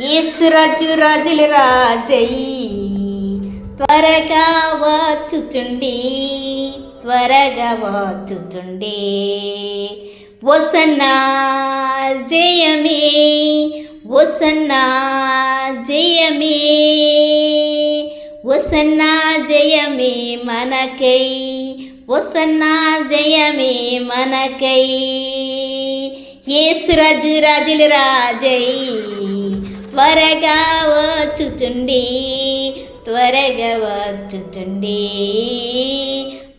యేసురాజు రాజుల రాజయ్యి త్వరగా వాచుచుండి త్వరగా వచ్చుచుండి వసన్నా జయమే వసన్నా జయమే. వసన్నా జయమే మనకై వసన్నా జయమే మనకై. యేసురాజు రాజుల రాజయ్యి త్వరగా వచ్చుచుండి త్వరగా వచ్చుచుండి.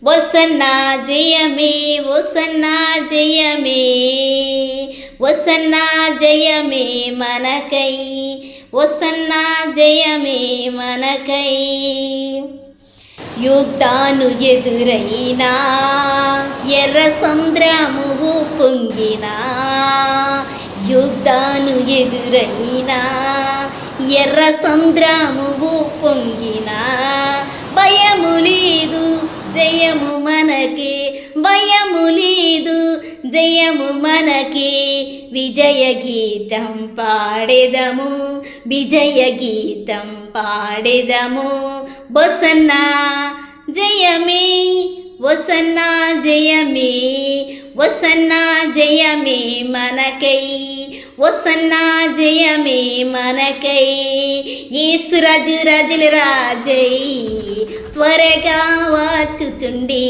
వసన్నా జయమే వసన్నా జయమే వసన్న జయమే మనకై వసన్నా జయమే మనకై. యుద్ధాను ఎదురైనా ఎర్ర సముద్రము పొంగినా యుద్ధాను ఎదురైనా ఎర్ర సముద్రము పొంగినా భయము లేదు జయము మనకి భయము లేదు జయము మనకి విజయ గీతం పాడెదము విజయ గీతం పాడెదము బొసన్నా జయమే వసన్నా జయమే వసన్నా జయమే మనకై వసన్నా జయమే మనకై. యేసురాజు రాజుల రాజై. త్వరగా వాచుచుండి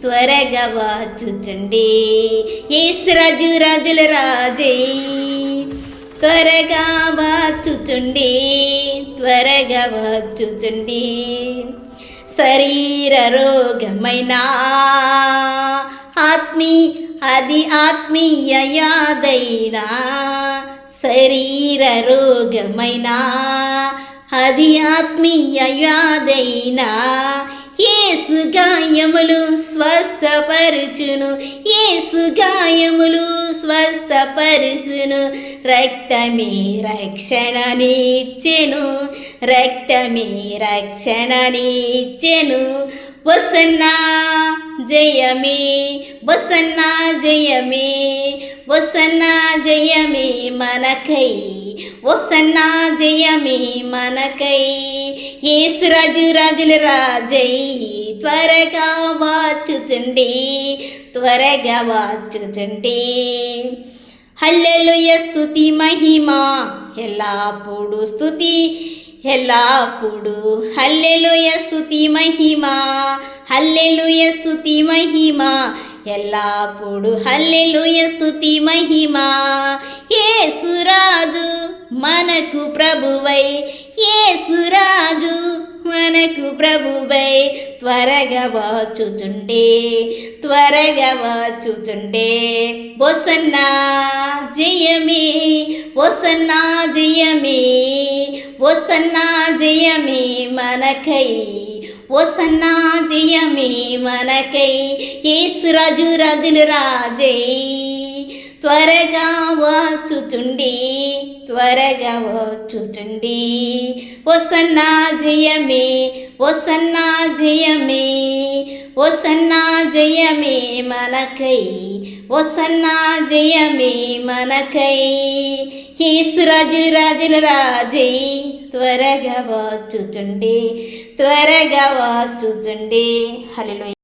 త్వరగా వచ్చుచుండి యేసురాజు రాజుల రాజై. త్వరగా వాచుచుండి త్వరగా వాచుచుండి. శరీర రోగమైనా ఆత్మీ అది ఆత్మీయ యాదైనా శరీర రోగమైనా అది ఆత్మీయ యాదైనా ఏసు గాయములు స్వస్థపరుచును ఏసు గాయములు స్వస్థపరుచును. రక్తమే రక్షణనిచ్చెను రక్తమే రక్షణనిచ్చెను వసన్నా జయమే వసన్నా జయమే వసన్న జయమే మనకై వసన్న జయమే మనకై. యేసురాజు రాజుల రాజై త్వరగా వచ్చుచుండి త్వరగా వచ్చుచుండి. హల్లెలుయ స్తుతి మహిమ ఎల్లప్పుడు స్తుతి ఎల్లప్పుడు హల్లెలుయ స్తుతి మహిమ హల్లెలుయ స్తుతి మహిమ. ఎల్లప్పుడు హల్లెలుయ స్తుతి ఏ సురాజు మనకు ప్రభువై యేసురాజు మనకు ప్రభువై. త్వరగా వచ్చుచుండే త్వరగా వచ్చుచుండే బొసన్నా జయమే వసన్నా జయమే. వసన్నా జయమే మనకై వసన్నా జయమే మనకై యేసురాజు రాజుల రాజై త్వరగా వచ్చుచుండి త్వరగా వచ్చుచుండి. వసన్నా జయమే వసన్నా జయమే వసన్నా జయమే మనకై వసన్నా జయమే మనకై. యేసురాజు రాజుల రాజై త్వరగా వచ్చుచుండి త్వరగా వచ్చుచుండి. హలో